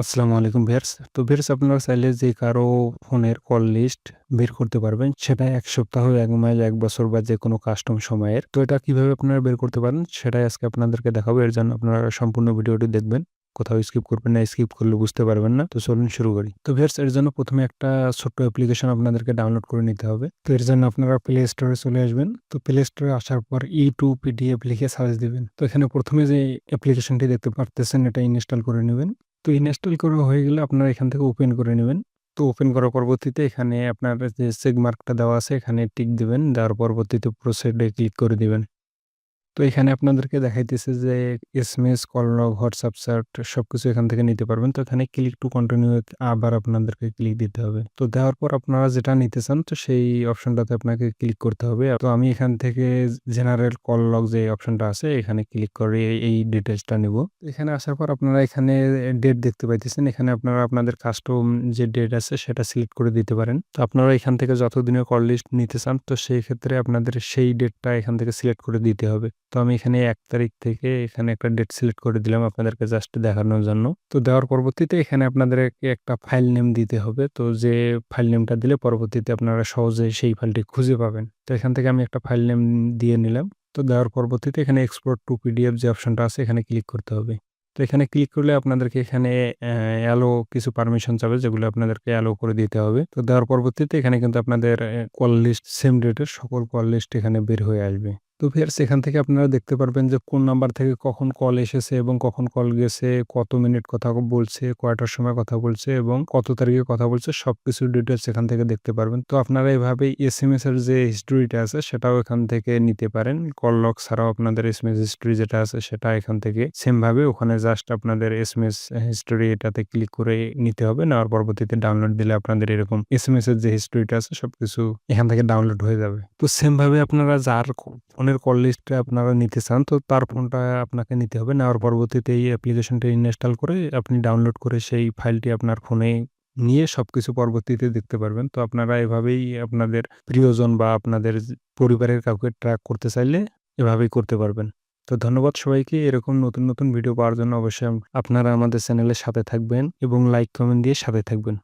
আসসালামু আলাইকুম ভিউয়ার্স। তো ভিউয়ার্স আপনারা চাইলে যে কারও ফোনের কল লিস্ট বের করতে পারবেন। সেটা এক সপ্তাহ, এক মাস, এক বছর বা যে কোনো কাস্টম সময়ের। তো এটা কীভাবে আপনারা বের করতে পারেন সেটাই আজকে আপনাদেরকে দেখাবো। এর জন্য আপনারা সম্পূর্ণ ভিডিওটি দেখবেন। কোথাও স্কিপ করবেন না, স্কিপ করলে বুঝতে পারবেন না। তো চলুন শুরু করি। তো ভিউয়ার্স এর জন্য প্রথমে একটা ছোট্ট অ্যাপ্লিকেশন আপনাদেরকে ডাউনলোড করে নিতে হবে। তো এর জন্য আপনারা প্লে স্টোরে চলে আসবেন। তো প্লে স্টোরে আসার পর ই2 পিডিএফ লিখে সার্চ দিবেন। তো এখানে ১ম এ যে অ্যাপ্লিকেশনটি দেখতে পারতেছেন এটা ইনস্টল করে নিবেন। তো ইনস্টল করা হয়ে গেলে আপনারা এখান থেকে ওপেন করে নেবেন। তো ওপেন করার পরবর্তীতে এখানে আপনার যে চেক মার্কটা দেওয়া আছে, এখানে টিক দেবেন দেওয়ার পরবর্তীতে প্রোসেডে ক্লিক করে দিবেন। তো এখানে আপনাদেরকে দেখাইতেছে যে এসএমএস, কল হোয়াটসঅ্যাপ চ্যাট সবকিছু এখান থেকে নিতে পারবেন। তো এখানে ক্লিক টু কন্টিনিউ আবার আপনাদেরকে ক্লিক দিতে হবে। তো দেওয়ার পর আপনারা যেটা নিতে চান তো সেই অপশনটাতে আপনাকে ক্লিক করতে হবে। তো আমি এখান থেকে জেনারেল কল লগ যে অপশনটা আছে এখানে ক্লিক করে এই ডিটেইলসটা নিব। এখানে আসার পর আপনারা এখানে ডেট দেখতে পাইতেছেন। এখানে আপনারা আপনাদের কাস্টম যে ডেট আছে সেটা সিলেক্ট করে দিতে পারেন। তো আপনারা এখান থেকে যতদিনের কল লিস্ট নিতে চান তো সেই ক্ষেত্রে আপনাদের সেই ডেটটা এখান থেকে সিলেক্ট করে দিতে হবে। তো আমি এখানে এক তারিখ থেকে এখানে একটা ডেট সিলেক্ট করে দিলাম আপনাদেরকে জাস্ট দেখানোর জন্য। তো দেওয়ার পরবর্তীতে এখানে আপনাদেরকে একটা ফাইল নেম দিতে হবে। তো যে ফাইল নেমটা দিলে পরবর্তীতে আপনারা সহজে সেই ফাইলটি খুঁজে পাবেন। তো এখান থেকে আমি একটা ফাইল নেম দিয়ে নিলাম। তো দেওয়ার পরবর্তীতে এখানে এক্সপোর্ট টু পিডিএফ যে অপশনটা আছে এখানে ক্লিক করতে হবে। তো এখানে ক্লিক করলে আপনাদেরকে এখানে অ্যালো কিছু পারমিশন চাবে যেগুলো আপনাদেরকে অ্যালো করে দিতে হবে। তো দেওয়ার পরবর্তীতে এখানে কিন্তু আপনাদের কল লিস্ট সেম ডেটের সকল কল লিস্ট এখানে বের হয়ে আসবে। তো ফের সেখান থেকে আপনারা দেখতে পারবেন যে কোন নাম্বার থেকে কখন কল এসেছে এবং কখন কল গেছে, কত মিনিট কথা বলছে, কয়টার সময় কথা বলছে এবং কত তারিখে কথা বলছে সবকিছু ডিটেলস এখান থেকে দেখতে পারবেন। তো আপনারা এভাবে এভাবেই এসএমএস এর যে হিস্টরিটা আছে সেটাও এখান থেকে নিতে পারেন। কল লগ ছাড়াও আপনাদের এস এম এস হিস্টরি যেটা আছে সেটা এখান থেকে সেম ভাবে ওখানে জাস্ট আপনাদের এস এম এস হিস্টরি এটাতে ক্লিক করে নিতে হবে। নেওয়ার পরবর্তীতে ডাউনলোড দিলে আপনাদের এরকম এসএমএস এর যে হিস্টরিটা আছে সবকিছু এখান থেকে ডাউনলোড হয়ে যাবে। তো সেম ভাবে আপনারা যার ফোনের কল লিস্টে আপনারা নিতে চান তো তার ফোনটা আপনাকে নিতে হবে। নেওয়ার পরবর্তীতে এই অ্যাপ্লিকেশনটা ইনস্টল করে আপনি ডাউনলোড করে সেই ফাইলটি আপনার ফোনে নিয়ে সব কিছু পরবর্তীতে দেখতে পারবেন। তো আপনারা এভাবেই আপনাদের প্রিয়জন বা আপনাদের পরিবারের কাউকে ট্র্যাক করতে চাইলে এভাবেই করতে পারবেন। তো ধন্যবাদ সবাইকে। এরকম নতুন, নতুন ভিডিও পাওয়ার জন্য অবশ্যই আপনারা আমাদের চ্যানেলের সাথে থাকবেন এবং লাইক কমেন্ট দিয়ে সাথে থাকবেন।